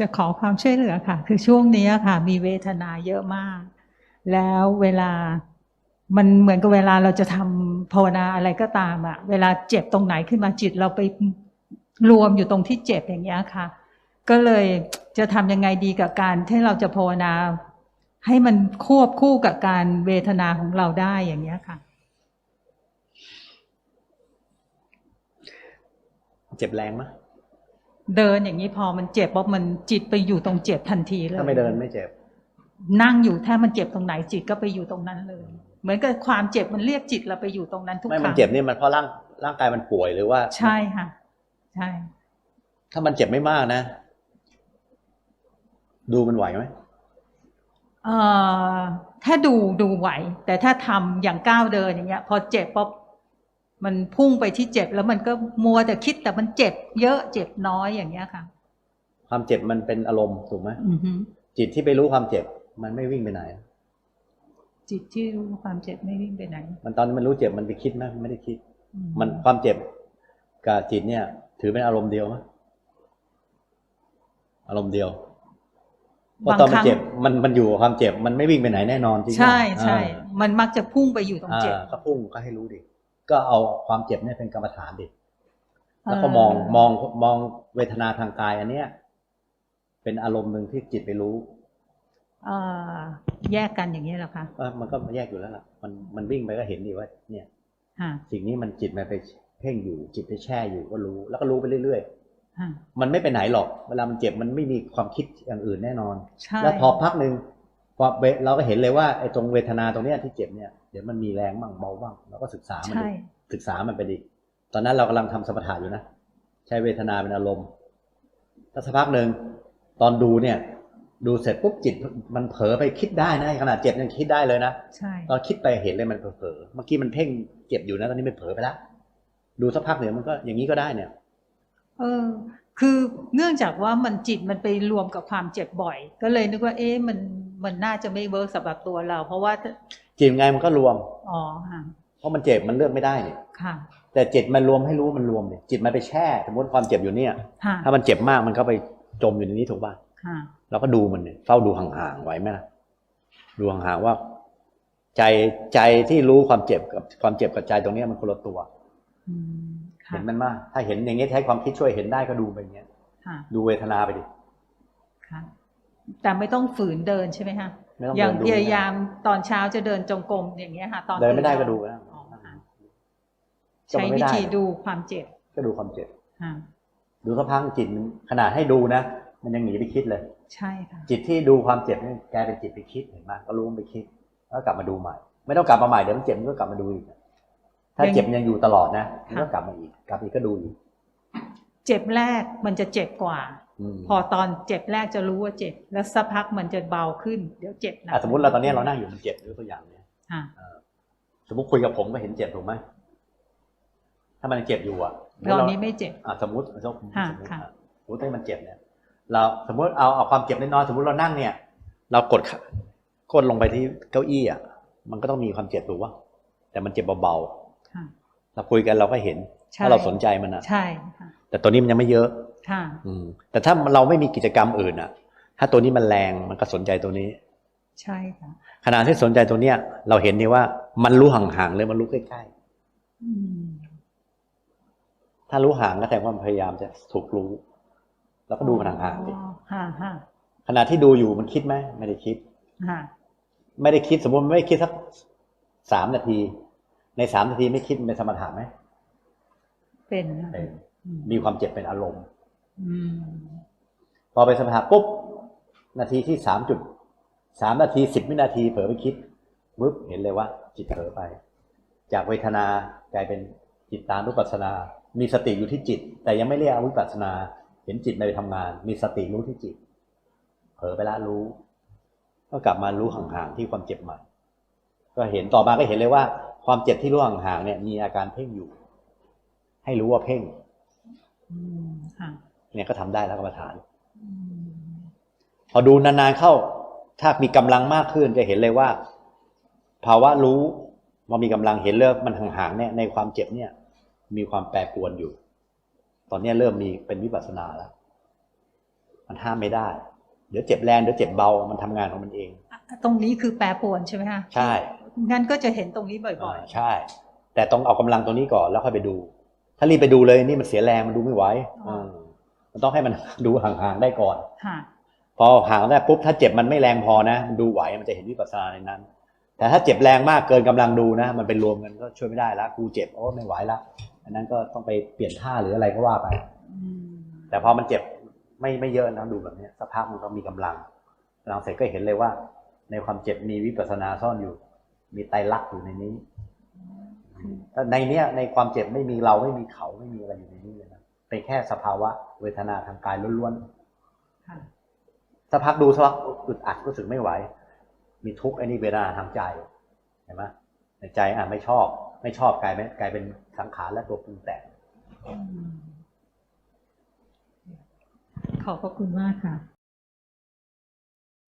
จะขอความช่วยเหลือค่ะ คือช่วงนี้ค่ะ มีเวทนาเยอะมาก แล้วเวลามันเหมือนกับเวลาเราจะทำภาวนาอะไรก็ตามอะเวลาเจ็บตรงไหนขึ้นมาจิต เราไปรวมอยู่ตรงที่เจ็บอย่างเงี้ยค่ะ ก็เลยจะทำยังไงดีกับการที่เราจะภาวนา ให้มันควบคู่กับการเวทนาของเราได้อย่างเงี้ยค่ะ เจ็บแรงไหม เดินอย่างนี้พอมันเจ็บปุ๊บมันจิตไปอยู่ตรงเจ็บทันทีเลยถ้าไม่เดินไม่เจ็บ นั่งอยู่ถ้ามันเจ็บตรงไหนจิตก็ไปอยู่ตรงนั้นเลย เหมือนกับความเจ็บมันเรียกจิตเราไปอยู่ตรงนั้นทุกคไม่รั้งมันเจ็บนี่มันเพราะร่างร่างกายมันป่วยหรือว่า ใช่ค่ะ ใช่ ถ้ามันเจ็บไม่มากนะ ดูมันไหวไหมเอ่อถ้าดูดูไหว แต่ถ้าทำอย่างก้าวเดินอย่างเงี้ย พอเจ็บปุ๊บ มันพุ่งไปที่เจ็บแล้วมันก็มัวแต่คิดแต่มันเจ็บ เยอะเจ็บน้อยอย่างเงี้ยค่ะ ความเจ็บมันเป็นอารมณ์ถูกไหมอือฮึจิตที่ไปรู้ความเจ็บ มันไม่วิ่งไปไหน จิตที่รู้ความเจ็บไม่วิ่งไปไหน มันตอนนี้มันรู้เจ็บมันไปคิดไหมมันไม่ได้คิดอืมันความเจ็บกับจิตเนี่ย ถือเป็นอารมณ์เดียวไหมอารมณ์เดียวเพราะบางตอนคมันรั้งเจ็บมันมันอยู่กับความเจ็บ มันไม่วิ่งไปไหนแน่นอนจริงไหมใช่ใช่อ่ามันมักจะพุ่งไปอยู่ตรงเจ็บอ่าก็พุ่งก็ให้รู้ดิ ก็เอาความเจ็บเนี่ยเป็นกรรมฐานดิแล้วก็เออมองมองมองเวทนาทางกาย อันเนี้ย เป็นอารมณ์หนึ่งที่จิตไปรู้เอ่อแยกกันอย่างนี้ยเหรอคะว่ามันก็แยกอยู่แล้วล่ะ มันมันวิ่งไปก็เห็นดีว่า เนี่ยค่ะสิ่งนี้มันจิตมันไปเพ่งอยู่ จิตไปแช่อยู่ก็รู้ แล้วก็รู้ไปเรื่อยค่ะๆมันไม่ไปไหนหรอกเวลามันเจ็บมันไม่มีความคิดอย่างอื่นแน่นอนใช่แล้วพอพักหนึ่งพอเวเราก็เห็นเลยว่าไอ้ตรงเวทนาตรงเนี้ยที่เจ็บเนี่ยเดี๋ยวมันมีแรงบ้างเบาบ้างเราก็ศึกษามันใช่ดิศึกษามันไปดิตอนนั้นเรากำลังทำสมถะอยู่นะ ใช้เวทนาเป็นอารมณ์แล้วสักพักหนึ่งตอนดูเนี่ย ดูเสร็จปุ๊บจิตมันเผลอไปคิดได้นะขนาดเจ็บยังคิดได้เลยนะใช่ตอนคิดไปเห็นเลยมันเผลอๆเมื่อกี้มันเพ่งเจ็บอยู่นะตอนนี้มันเผลอไปแล้วดูสักพักเดี๋ยวมันก็อย่างนี้ก็ได้เนี่ย เออ คือเนื่องจากว่ามันจิตมันไปรวมกับความเจ็บบ่อย ก็เลยนึกว่า เอ๊ะมันมันน่าจะไม่เวิร์กสำหรับตัวเรา เพราะว่าถ้า จิตไงมันก็รวม อ๋อค่ะ เพราะมันเจ็บมันเลือกไม่ได้เนี่ยค่ะ แต่จิตมันรวมให้รู้ว่ามันรวมเนี่ยจิตมันไปแช่ สมมติความเจ็บอยู่เนี่ย ค่ะ ถ้ามันเจ็บมากมันก็ไปจมอยู่ในนี้ถูกป่ะค่ะ เราก็ดูมันเนี่ยเฝ้าดูห่างๆไว้ไหมล่ะดูห่างๆว่า ใจใจที่รู้ความเจ็บกับความเจ็บกับใจตรงเนี้ยมันคนละตัวอืมค่ะเห็นมันมากถ้าเห็นอย่างเงี้ยใช้ความคิดช่วยเห็นได้ก็ดูไปอย่างเงี้ยค่ะดูเวทนาไปดิค่ะแต่ไม่ต้องฝืนเดินใช่ไหมคะไม่ต้ องอย่างเดินดูพยายามตอนเช้าจะเดินจงกรมอย่างเงี้ยค่ะ ตอนเดินไม่ได้ตื่ก็ดูนะอ๋อค่ะก็ใช้มันไม่วิได้ธีดูความเจ็บ ก็ดูความเจ็บค่ะดูสักพักจิตมันขนาดให้ดูนะมันยังหนีไปคิดเลย ใช่ค่ะจิตที่ดูความเจ็บนี่กลายเป็นจิตไปคิดเห็นไหมก็รู้มันไปคิดแล้วกลับมาดูใหม่ ไม่ต้องกลับมาใหม่เดี๋ยวมันเจ็บมันก็กลับมาดูอีกถ้ายังเจ็บยังอยู่ตลอดนะมันค่ะก็กลับมาอีก กลับอีกก็ดูอีก เจ็บแรกมันจะเจ็บกว่าอืม พอตอนเจ็บแรกจะรู้ว่าเจ็บ แล้วสักพักมันจะเบาขึ้นเดี๋ยวเจ็บหนักอะสมมติเราตอนนี้เรานั่งอยู่มันเจ็บยกตัวอย่างเนี่ยค่ะสมมติคุยกับผมก็เห็นเจ็บถูกไหมถ้ามันเจ็บอยู่อะตอนนี้ไม่เจ็บอะสมมติสมมติค่ะสมมติค่ะอะสมมติถ้ามันเจ็บเนี่ย เราสมมติเอาเอาความเจ็บน้อยๆสมมติเรานั่งเนี่ย เรากดขากดลงไปที่เก้าอี้อะมันก็ต้องมีความเจ็บถูกป่ะแต่มันเจ็บเบาค่ะๆเราคุยกันเราก็เห็นใช่ถ้าเราสนใจมันอะใช่ค่ะแต่ตัวนี้มันยังไม่เยอะ ค่ะอืมแต่ถ้าเราไม่มีกิจกรรมอื่นอะ ถ้าตัวนี้มันแรงมันก็สนใจตัวนี้ ใช่ค่ะขณะที่สนใจตัวเนี้ย เราเห็นนี่ว่ามันรู้ห่างๆเลยมันรู้ใกล้อืมๆถ้ารู้ห่างก็แสดงว่ามันพยายามจะถูกรู้ แล้วก็ดูมันห่างๆดิอ๋อค่ะค่ะขณะที่ดูอยู่มันคิดไหมไม่ได้คิดค่ะไม่ได้คิดสมมติมันไม่ได้คิดสักสามนาที ในสามนาทีไม่คิดมันเป็นสมถะไหมเป็นนะเป็นอืมมีความเจ็บเป็นอารมณ์อืม พอเป็นสมถะปุ๊บ นาทีที่สามจุดสามนาทีสิบวินาทีเผลอไปคิดปุ๊บเห็นเลยว่า จิตเผลอไป จากเวทนากลายเป็นจิตตานุปัสสนา มีสติอยู่ที่จิต แต่ยังไม่เรียกอวิปัสสนา เห็นจิตในทำงาน มีสติรู้ที่จิต เผลอไปละรู้ ก็กลับมารู้ห่างๆที่ความเจ็บใหม่ก็เห็นต่อมาก็เห็นเลยว่า ความเจ็บที่รู้ห่างๆเนี่ย มีอาการเพ่งอยู่ ให้รู้ว่าเพ่งอืมค่ะ เนี่ยก็ทำได้แล้วกรรมฐานอืมพอดูนานๆเข้า ถ้ามีกำลังมากขึ้นจะเห็นเลยว่า ภาวะรู้พอมีกำลังเห็นเริ่มมันห่างๆเนี่ยในความเจ็บเนี่ย มีความแปรปรวนอยู่ ตอนเนี้ยเริ่มมีเป็นวิปัสสนาแล้ว มันห้ามไม่ได้ เดี๋ยวเจ็บแรงเดี๋ยวเจ็บเบามันทำงานของมันเอง ตรงนี้คือแปรปรวนใช่ไหมคะใช่งั้นก็จะเห็นตรงนี้บ่อยอ่าใช่ แต่ต้องเอากำลังตรงนี้ก่อนแล้วค่อยไปดู ถ้ารีบไปดูเลยนี่มันเสียแรงมันดูไม่ไหวอ่า มันต้องให้มันดูห่างๆได้ก่อนๆค่ะพอห่างได้ปุ๊บถ้าเจ็บมันไม่แรงพอนะมันดูไหวมันจะเห็นวิปัสสนาในนั้น แต่ถ้าเจ็บแรงมากเกินกำลังดูนะ มันเป็นรวมกันก็ช่วยไม่ได้ละกูเจ็บโอ้ไม่ไหวละอันนั้นก็ต้องไปเปลี่ยนท่าหรืออะไรก็ว่าไปอืมแต่พอมันเจ็บไม่ไม่เยอะนะดูแบบเนี้ยสักพักมันก็มีกำลังกำลังเสร็จก็เห็นเลยว่า ในความเจ็บมีวิปัสสนาซ่อนอยู่ มีไตรลักษณ์อยู่ในนี้แต่ในเนี้ยในความเจ็บไม่มีเราไม่มีเขาไม่มีอะไรอยู่ในนี้เลยนะ เป็นแค่สภาวะเวทนาทางกายล้วนๆค่ะสักพักดูสักพักอึดอัดรู้สึกไม่ไหว มีทุกข์ไอ้นี่เวลาทางใจเห็นไหมในใจอะไม่ชอบ ไม่ชอบกลายเป็นกลายเป็นสังขารและตัวปรุงแต่งอืมขอบพระคุณมากค่ะ